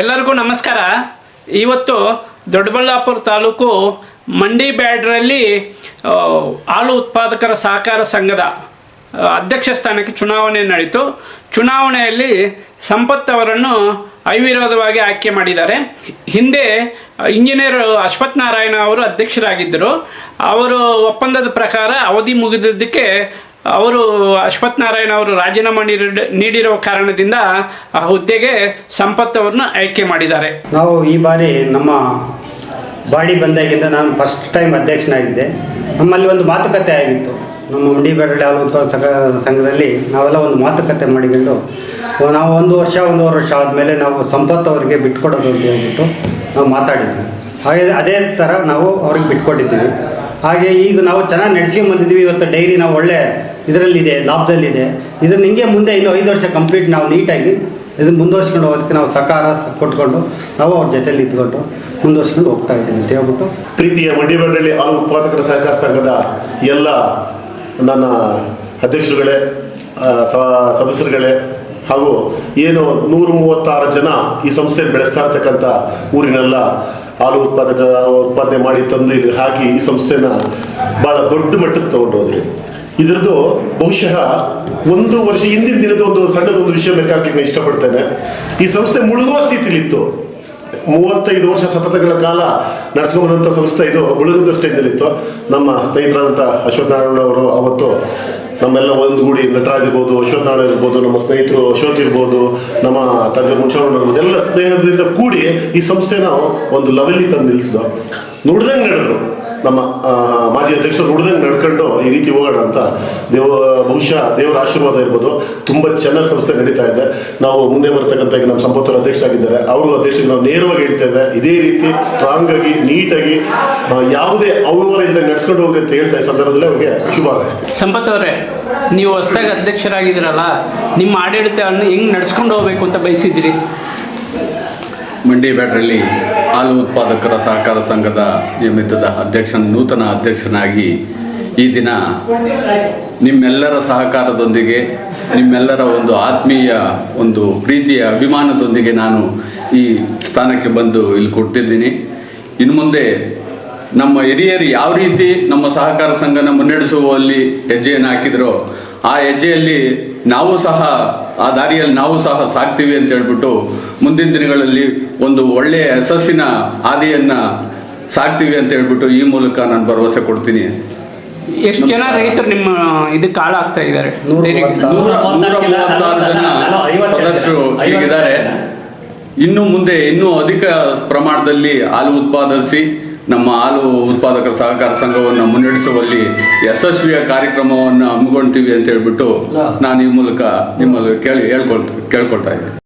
ಎಲ್ಲರಿಗೂ ನಮಸ್ಕಾರ. ಇವತ್ತು ದೊಡ್ಡಬಳ್ಳಾಪುರ ತಾಲೂಕು ಮಂಡಿ ಬ್ಯಾಡ್ರಲ್ಲಿ ಹಾಲು ಉತ್ಪಾದಕರ ಸಹಕಾರ ಸಂಘದ ಅಧ್ಯಕ್ಷ ಸ್ಥಾನಕ್ಕೆ ಚುನಾವಣೆ ನಡೆಯಿತು ಚುನಾವಣೆಯಲ್ಲಿ ಸಂಪತ್ ಅವರನ್ನು ಅವಿರೋಧವಾಗಿ ಆಯ್ಕೆ ಮಾಡಿದ್ದಾರೆ. ಹಿಂದೆ ಇಂಜಿನಿಯರ್ ಅಶ್ವಥ್ ನಾರಾಯಣ ಅವರು ಅಧ್ಯಕ್ಷರಾಗಿದ್ದರು. ಅವರು ಒಪ್ಪಂದದ ಪ್ರಕಾರ ಅವಧಿ ಮುಗಿದಿದ್ದಕ್ಕೆ ಅವರು ಅಶ್ವಥ್ ನಾರಾಯಣ ಅವರು ರಾಜೀನಾಮೆ ನೀಡಿ ನೀಡಿರೋ ಕಾರಣದಿಂದ ಆ ಹುದ್ದೆಗೆ ಸಂಪತ್ ಅವ್ರನ್ನ ಆಯ್ಕೆ ಮಾಡಿದ್ದಾರೆ. ನಾವು ಈ ಬಾರಿ ನಮ್ಮ ಬಾಡಿ ಬಂದಾಗಿಂದ ನಾನು ಫಸ್ಟ್ ಟೈಮ್ ಅಧ್ಯಕ್ಷನಾಗಿದ್ದೆ. ನಮ್ಮಲ್ಲಿ ಒಂದು ಮಾತುಕತೆ ಆಗಿತ್ತು. ನಮ್ಮ ಮಂಡಿ ಬೆರಳೆ ಹಾಲು ಸಂಘದಲ್ಲಿ ನಾವೆಲ್ಲ ಒಂದು ಮಾತುಕತೆ ಮಾಡಿಕೊಂಡು ನಾವು ಒಂದು ವರ್ಷ, ಒಂದೂವರೆ ವರ್ಷ ಆದಮೇಲೆ ನಾವು ಸಂಪತ್ತು ಅವರಿಗೆ ಬಿಟ್ಕೊಡೋದು ಅಂತ ಹೇಳ್ಬಿಟ್ಟು ನಾವು ಮಾತಾಡಿದ್ವಿ. ಹಾಗೆ ಅದೇ ಥರ ನಾವು ಅವ್ರಿಗೆ ಬಿಟ್ಕೊಟ್ಟಿದ್ದೀವಿ. ಹಾಗೆ ಈಗ ನಾವು ಚೆನ್ನಾಗಿ ನಡೆಸ್ಕೊಂಡು ಬಂದಿದ್ದೀವಿ. ಇವತ್ತು ಡೈರಿ ನಾವು ಒಳ್ಳೆ ಇದರಲ್ಲಿದೆ, ಲಾಭದಲ್ಲಿದೆ. ಇದನ್ನು ಹಿಂಗೆ ಮುಂದೆ ಇನ್ನು ಐದು ವರ್ಷ ಕಂಪ್ಲೀಟ್ ನಾವು ನೀಟಾಗಿ ಇದನ್ನು ಮುಂದುವರ್ಸ್ಕೊಂಡು ಹೋಗೋದಕ್ಕೆ ನಾವು ಸಕಾರ ಕೊಟ್ಕೊಂಡು ನಾವು ಅವ್ರ ಜೊತೆಯಲ್ಲಿ ಇದ್ಕೊಂಡು ಮುಂದುವರ್ಸ್ಕೊಂಡು ಹೋಗ್ತಾ ಇದ್ದೀವಿ ಅಂತ ಹೇಳ್ಬಿಟ್ಟು. ಪ್ರೀತಿಯ ಮಂಡಿಬೆಳ್ಳಿ ಹಾಲು ಉತ್ಪಾದಕರ ಸಹಕಾರ ಸಂಘದ ಎಲ್ಲ ನನ್ನ ಅಧ್ಯಕ್ಷರುಗಳೇ ಸದಸ್ಯರುಗಳೇ ಹಾಗೂ ಏನು ನೂರ ಮೂವತ್ತಾರು ಜನ ಈ ಸಂಸ್ಥೆ ಬೆಳೆಸ್ತಾ ಇರ್ತಕ್ಕಂಥ ಊರಿನೆಲ್ಲ ಹಾಲು ಉತ್ಪಾದಕ ಉತ್ಪಾದನೆ ಮಾಡಿ ತಂದು ಇಲ್ಲಿ ಹಾಕಿ ಈ ಸಂಸ್ಥೆನ ಭಾಳ ದೊಡ್ಡ ಮಟ್ಟಕ್ಕೆ ತಗೊಂಡು ಹೋದ್ರಿ. ಇದ್ರದ್ದು ಬಹುಶಃ ಒಂದು ವರ್ಷ ಹಿಂದಿನ ದಿನದ ಒಂದು ಸಣ್ಣದೊಂದು ವಿಷಯ ಬೇಕಾಗ್ಲಿಕ್ಕೆ ಇಷ್ಟಪಡ್ತೇನೆ. ಈ ಸಂಸ್ಥೆ ಮುಳುಗುವ ಸ್ಥಿತಿಲಿತ್ತು ಮೂವತ್ತೈದು ವರ್ಷ ಸತತಗಳ ಕಾಲ ನಡೆಸ್ಕೊಂಬಂದಂಥ ಸಂಸ್ಥೆ ಇದು ಮುಳುಗಿದ ಸ್ಟೇಜ್ನಲ್ಲಿತ್ತು ನಮ್ಮ ಸ್ನೇಹಿತರಾದಂಥ ಅಶ್ವಥ್ ನಾರಾಯಣ ಅವರು ಅವತ್ತು ನಮ್ಮೆಲ್ಲ ಒಂದುಗೂಡಿ ನಟರಾಜ್ ಇರ್ಬೋದು ಅಶ್ವಥ್ ನಾರಾಯಣ ಇರ್ಬೋದು, ನಮ್ಮ ಸ್ನೇಹಿತರು ಅಶೋಕ್ ಇರ್ಬೋದು, ನಮ್ಮ ತಂದೆ ಮುನ್ಷವಣ್ಣ ಇರ್ಬೋದು, ಎಲ್ಲ ಸ್ನೇಹದಿಂದ ಕೂಡಿ ಈ ಸಂಸ್ಥೆನ ಒಂದು ಲೆವೆಲ್ಲಿ ತಂದು ನಿಲ್ಲಿಸಿದ್ರು ನೋಡ್ದಂಗೆ ನಡೆದ್ರು. ನಮ್ಮ ಮಾಜಿ ಅಧ್ಯಕ್ಷರು ನುಡ್ದಂಗೆ ನಡ್ಕೊಂಡು ಈ ರೀತಿ ಹೋಗೋಣ ಅಂತ ದೇವ, ಬಹುಶಃ ದೇವರ ಆಶೀರ್ವಾದ ಇರ್ಬೋದು. ತುಂಬ ಚೆನ್ನಾಗಿ ಸಂಸ್ಥೆ ನಡೀತಾ ಇದೆ. ನಾವು ಮುಂದೆ ಬರ್ತಕ್ಕಂಥ ನಮ್ಮ ಸಂಪತ್ತರ ಅಧ್ಯಕ್ಷರಾಗಿದ್ದಾರೆ. ಅವರು ಅಧ್ಯಕ್ಷರಿಗೆ ನಾವು ನೇರವಾಗಿ ಹೇಳ್ತೇವೆ ಇದೇ ರೀತಿ ಸ್ಟ್ರಾಂಗ್ ಆಗಿ ನೀಟಾಗಿ ಯಾವುದೇ ಅವ್ಯವಹಾರ ಇಲ್ಲದೆ ನಡ್ಸ್ಕೊಂಡು ಹೋಗಿ ಅಂತ ಹೇಳ್ತಾ ಈ ಸಂದರ್ಭದಲ್ಲಿ ಅವ್ರಿಗೆ ಶುಭ ಹಾರೈಸ್ತೀವಿ ಸಂಪತ್ ಅವರೇ, ನೀವು ಹೊಸದಾಗಿ ಅಧ್ಯಕ್ಷರಾಗಿದ್ದೀರಲ್ಲ, ನಿಮ್ಮ ಆಡಳಿತವನ್ನು ಹೆಂಗೆ ನಡ್ಸ್ಕೊಂಡು ಹೋಗ್ಬೇಕು ಅಂತ ಬಯಸಿದ್ದೀರಿ? ಮಂಡಿ ಬ್ಯಾಟ್ರಲ್ಲಿ ಹಾಲು ಉತ್ಪಾದಕರ ಸಹಕಾರ ಸಂಘದ ನಿಯಮಿತದ ಅಧ್ಯಕ್ಷ, ನೂತನ ಅಧ್ಯಕ್ಷನಾಗಿ ಈ ದಿನ ನಿಮ್ಮೆಲ್ಲರ ಸಹಕಾರದೊಂದಿಗೆ, ನಿಮ್ಮೆಲ್ಲರ ಒಂದು ಆತ್ಮೀಯ ಒಂದು ಪ್ರೀತಿಯ ಅಭಿಮಾನದೊಂದಿಗೆ ನಾನು ಈ ಸ್ಥಾನಕ್ಕೆ ಬಂದು ಇಲ್ಲಿ ಕೊಟ್ಟಿದ್ದೀನಿ. ಇನ್ನು ಮುಂದೆ ನಮ್ಮ ಹಿರಿಯರು ಯಾವ ರೀತಿ ನಮ್ಮ ಸಹಕಾರ ಸಂಘನ ಮುನ್ನಡೆಸುವಲ್ಲಿ ಹೆಜ್ಜೆಯನ್ನು ಹಾಕಿದ್ರೋ, ಆ ಹೆಜ್ಜೆಯಲ್ಲಿ ನಾವು ಸಹ ಆ ದಾರಿಯಲ್ಲಿ ನಾವು ಸಹ ಸಾಕ್ತೀವಿ ಅಂತ ಹೇಳ್ಬಿಟ್ಟು ಮುಂದಿನ ದಿನಗಳಲ್ಲಿ ಒಂದು ಒಳ್ಳೆಯ ಯಶಸ್ಸಿನ ಹಾದಿಯನ್ನು ಸಾಕ್ತೀವಿ ಅಂತ ಹೇಳ್ಬಿಟ್ಟು ಈ ಮೂಲಕ ನಾನು ಭರವಸೆ ಕೊಡ್ತೀನಿ. ಎಷ್ಟು ಜನ ರೈತರು ನಿಮ್ಮ ಇದಕ್ಕೆ ಹಾಳಾಗ್ತಾ ಇದ್ದಾರೆ? ಸದಸ್ಯರು ಈಗಿದ್ದಾರೆ ಇನ್ನು ಮುಂದೆ ಇನ್ನೂ ಅಧಿಕ ಪ್ರಮಾಣದಲ್ಲಿ ಹಾಲು ಉತ್ಪಾದಿಸಿ ನಮ್ಮ ಹಾಲು ಉತ್ಪಾದಕರ ಸಹಕಾರ ಸಂಘವನ್ನು ಮುನ್ನಡೆಸುವಲ್ಲಿ ಯಶಸ್ವಿಯ ಕಾರ್ಯಕ್ರಮವನ್ನು ಹಮ್ಮಿಕೊಳ್ತೀವಿ ಅಂತ ಹೇಳ್ಬಿಟ್ಟು ನಾನು ಈ ಮೂಲಕ ನಿಮ್ಮಲ್ಲಿ ಕೇಳಿ ಹೇಳ್ಕೊಳ್ತಾ ಕೇಳ್ಕೊಳ್ತಾ ಇದ್ದೀನಿ.